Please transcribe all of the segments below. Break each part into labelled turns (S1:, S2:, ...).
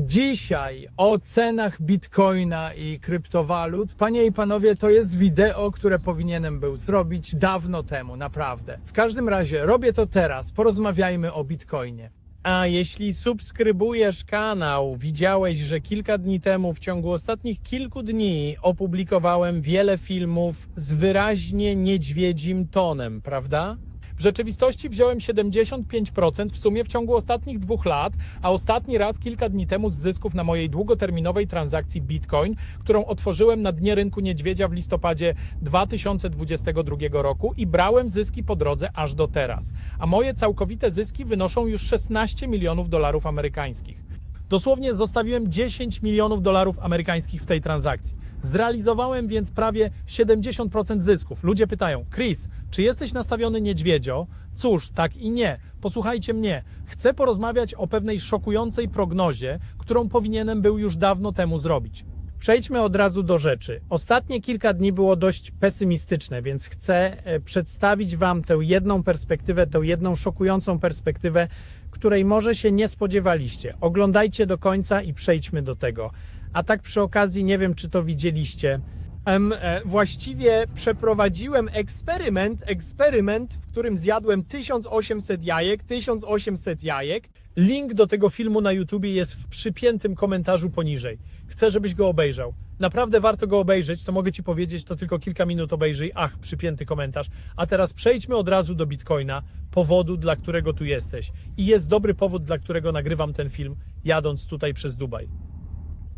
S1: Dzisiaj o cenach bitcoina i kryptowalut. Panie i panowie, to jest wideo, które powinienem był zrobić dawno temu, naprawdę. W każdym razie robię to teraz. Porozmawiajmy o bitcoinie. A jeśli subskrybujesz kanał, widziałeś, że kilka dni temu, w ciągu ostatnich kilku dni, opublikowałem wiele filmów z wyraźnie niedźwiedzim tonem, prawda? W rzeczywistości wziąłem 75% w sumie w ciągu ostatnich dwóch lat, a ostatni raz kilka dni temu z zysków na mojej długoterminowej transakcji Bitcoin, którą otworzyłem na dnie rynku niedźwiedzia w listopadzie 2022 roku i brałem zyski po drodze aż do teraz. A moje całkowite zyski wynoszą już 16 milionów dolarów amerykańskich. Dosłownie zostawiłem 10 milionów dolarów amerykańskich w tej transakcji. Zrealizowałem więc prawie 70% zysków. Ludzie pytają, Chris, czy jesteś nastawiony niedźwiedzio? Cóż, tak i nie. Posłuchajcie mnie. Chcę porozmawiać o pewnej szokującej prognozie, którą powinienem był już dawno temu zrobić. Przejdźmy od razu do rzeczy. Ostatnie kilka dni było dość pesymistyczne, więc chcę e, przedstawić Wam tę jedną perspektywę, tę jedną szokującą perspektywę, której może się nie spodziewaliście. Oglądajcie do końca i przejdźmy do tego. A tak przy okazji, nie wiem czy to widzieliście. E, właściwie przeprowadziłem eksperyment, eksperyment, w którym zjadłem 1800 jajek, 1800 jajek. Link do tego filmu na YouTubie jest w przypiętym komentarzu poniżej. Chcę, żebyś go obejrzał. Naprawdę warto go obejrzeć, to mogę Ci powiedzieć, to tylko kilka minut obejrzyj. Ach, przypięty komentarz. A teraz przejdźmy od razu do Bitcoina, powodu, dla którego tu jesteś. I jest dobry powód, dla którego nagrywam ten film, jadąc tutaj przez Dubaj.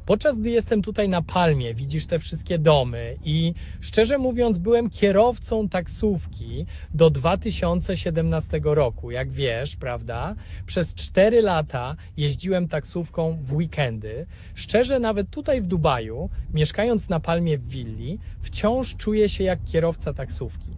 S1: Podczas gdy jestem tutaj na Palmie, widzisz te wszystkie domy i szczerze mówiąc byłem kierowcą taksówki do 2017 roku, jak wiesz, prawda? Przez 4 lata jeździłem taksówką w weekendy. Szczerze nawet tutaj w Dubaju, mieszkając na Palmie w willi, wciąż czuję się jak kierowca taksówki.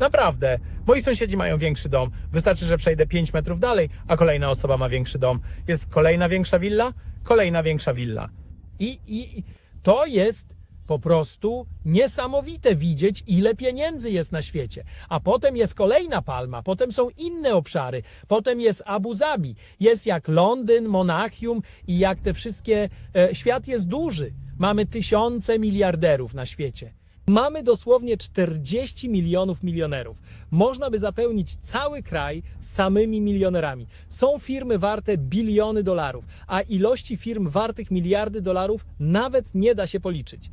S1: Naprawdę. Moi sąsiedzi mają większy dom. Wystarczy, że przejdę 5 metrów dalej, a kolejna osoba ma większy dom. Jest kolejna większa willa, kolejna większa willa. I, i to jest po prostu niesamowite widzieć, ile pieniędzy jest na świecie. A potem jest kolejna palma, potem są inne obszary, potem jest Abu Zabi, jest jak Londyn, Monachium i jak te wszystkie. E, świat jest duży. Mamy tysiące miliarderów na świecie. Mamy dosłownie 40 milionów milionerów. Można by zapełnić cały kraj samymi milionerami. Są firmy warte biliony dolarów, a ilości firm wartych miliardy dolarów nawet nie da się policzyć.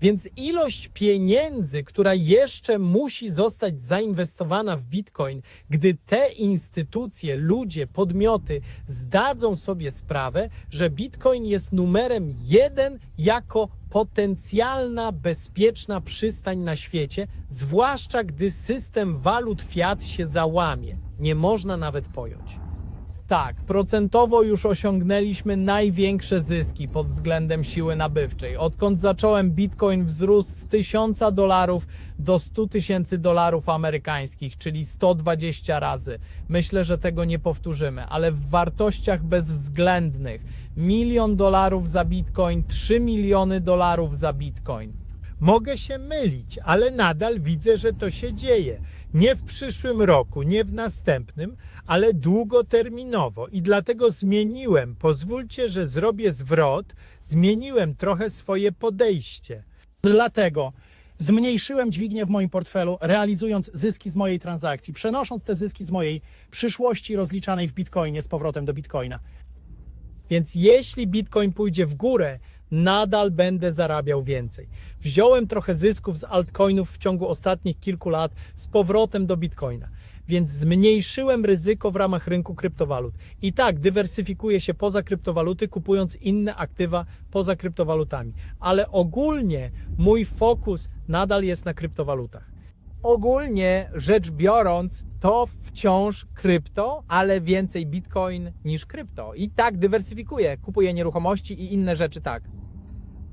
S1: Więc ilość pieniędzy, która jeszcze musi zostać zainwestowana w Bitcoin, gdy te instytucje, ludzie, podmioty zdadzą sobie sprawę, że Bitcoin jest numerem jeden jako potencjalna bezpieczna przystań na świecie, zwłaszcza gdy system walut fiat się załamie. Nie można nawet pojąć. Tak, procentowo już osiągnęliśmy największe zyski pod względem siły nabywczej. Odkąd zacząłem, Bitcoin wzrósł z 1000 dolarów do 100 tysięcy dolarów amerykańskich, czyli 120 razy. Myślę, że tego nie powtórzymy, ale w wartościach bezwzględnych milion dolarów za Bitcoin, 3 miliony dolarów za Bitcoin. Mogę się mylić, ale nadal widzę, że to się dzieje. Nie w przyszłym roku, nie w następnym, ale długoterminowo. I dlatego zmieniłem, pozwólcie, że zrobię zwrot, zmieniłem trochę swoje podejście. Dlatego zmniejszyłem dźwignię w moim portfelu, realizując zyski z mojej transakcji, przenosząc te zyski z mojej przyszłości rozliczanej w bitcoinie z powrotem do bitcoina. Więc jeśli Bitcoin pójdzie w górę, nadal będę zarabiał więcej. Wziąłem trochę zysków z altcoinów w ciągu ostatnich kilku lat z powrotem do Bitcoina. Więc zmniejszyłem ryzyko w ramach rynku kryptowalut. I tak dywersyfikuję się poza kryptowaluty, kupując inne aktywa poza kryptowalutami. Ale ogólnie mój fokus nadal jest na kryptowalutach. Ogólnie rzecz biorąc, to wciąż krypto, ale więcej bitcoin niż krypto. I tak dywersyfikuję, kupuję nieruchomości i inne rzeczy tak.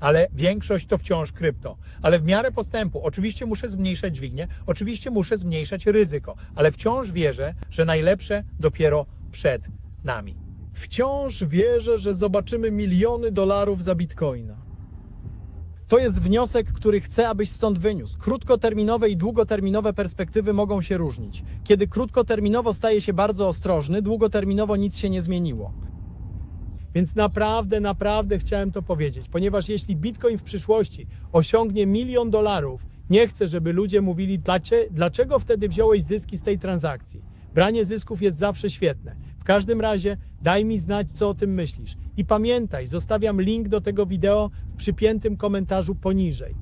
S1: Ale większość to wciąż krypto. Ale w miarę postępu, oczywiście muszę zmniejszać dźwignię, oczywiście muszę zmniejszać ryzyko, ale wciąż wierzę, że najlepsze dopiero przed nami. Wciąż wierzę, że zobaczymy miliony dolarów za bitcoina. To jest wniosek, który chcę, abyś stąd wyniósł. Krótkoterminowe i długoterminowe perspektywy mogą się różnić. Kiedy krótkoterminowo staje się bardzo ostrożny, długoterminowo nic się nie zmieniło. Więc naprawdę, naprawdę chciałem to powiedzieć, ponieważ jeśli Bitcoin w przyszłości osiągnie milion dolarów, nie chcę, żeby ludzie mówili, "Dlacze- dlaczego wtedy wziąłeś zyski z tej transakcji. Branie zysków jest zawsze świetne. W każdym razie daj mi znać, co o tym myślisz. I pamiętaj, zostawiam link do tego wideo w przypiętym komentarzu poniżej.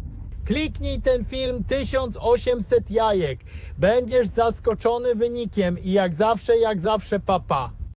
S1: Kliknij ten film 1800 jajek. Będziesz zaskoczony wynikiem i jak zawsze, jak zawsze, papa.